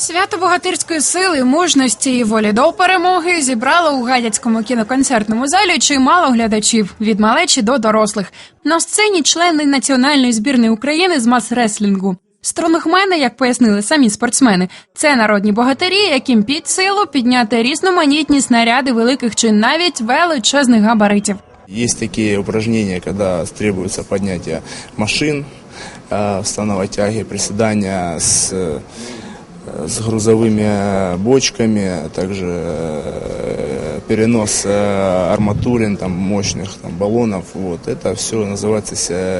Свято богатирської сили, мужності і волі до перемоги зібрало у гадяцькому кіноконцертному залі чимало глядачів від малечі до дорослих. На сцені члени національної збірної України з мас-реслінгу. Стронгмени, як пояснили самі спортсмени, це народні богатирі, яким під силу підняти різноманітні снаряди великих чи навіть величезних габаритів. Есть такие упражнения, когда требуется поднятие машин, э, тяги, приседания с, э, с грузовыми э, бочками, а также э, перенос э, арматурин, там, мощных там, баллонов. Вот. Это все называется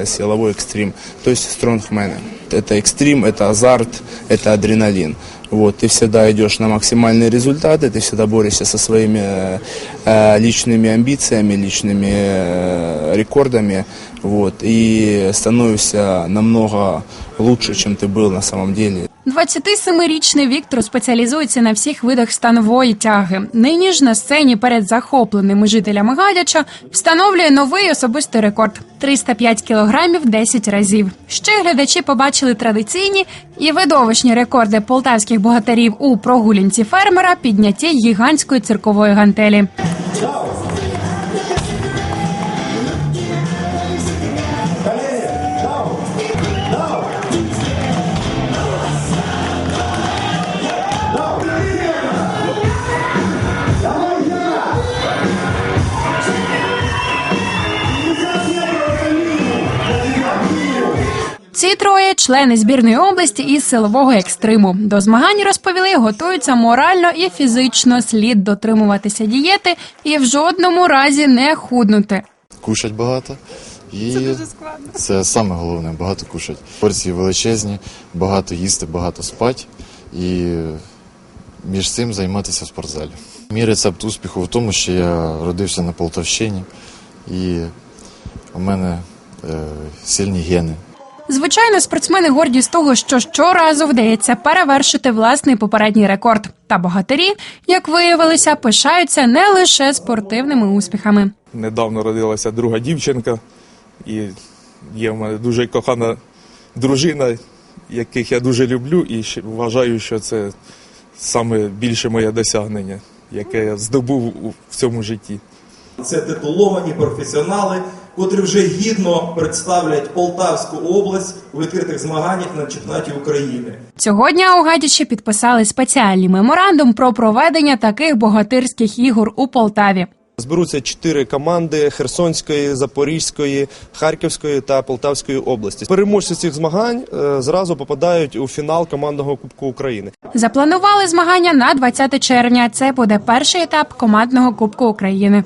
силовой экстрим, то есть стронгмены. Это экстрим, это азарт, это адреналин. Вот, ты всегда идешь на максимальные результаты, ты всегда борешься со своими э, личными амбициями, личными э, рекордами, вот, и становишься намного лучше, чем ты был на самом деле. 27-річний Віктор спеціалізується на всіх видах станової тяги. Нині ж на сцені перед захопленими жителями Гадяча встановлює новий особистий рекорд 305 кілограмів 10 разів. Ще глядачі побачили традиційні і видовищні рекорди полтавських богатирів у прогулянці фермера піднятті гігантської циркової гантелі. Ці троє члени збірної області із силового екстриму. До змагань розповіли, готуються морально і фізично. Слід дотримуватися дієти і в жодному разі не худнути. кушать багато. І це дуже складно. Це саме головне багато кушать. Порції величезні, багато їсти, багато спати і між цим займатися в спортзалі. Мій рецепт успіху в тому, що я родився на Полтавщині і у мене е, сильні гени. Звичайно, спортсмени горді з того, що щоразу вдається перевершити власний попередній рекорд. Та богатирі, як виявилося, пишаються не лише спортивними успіхами. Недавно родилася друга дівчинка, і є в мене дуже кохана дружина, яких я дуже люблю, і вважаю, що це саме більше моє досягнення, яке я здобув у- в цьому житті. Це титуловані професіонали, котрі вже гідно представлять Полтавську область у відкритих змаганнях на чемпіонаті України. Цього дня у Гадячі підписали спеціальний меморандум про проведення таких богатирських ігор у Полтаві. Зберуться чотири команди Херсонської, Запорізької, Харківської та Полтавської області. Переможці цих змагань е, зразу попадають у фінал командного Кубку України. Запланували змагання на 20 червня. Це буде перший етап командного Кубку України.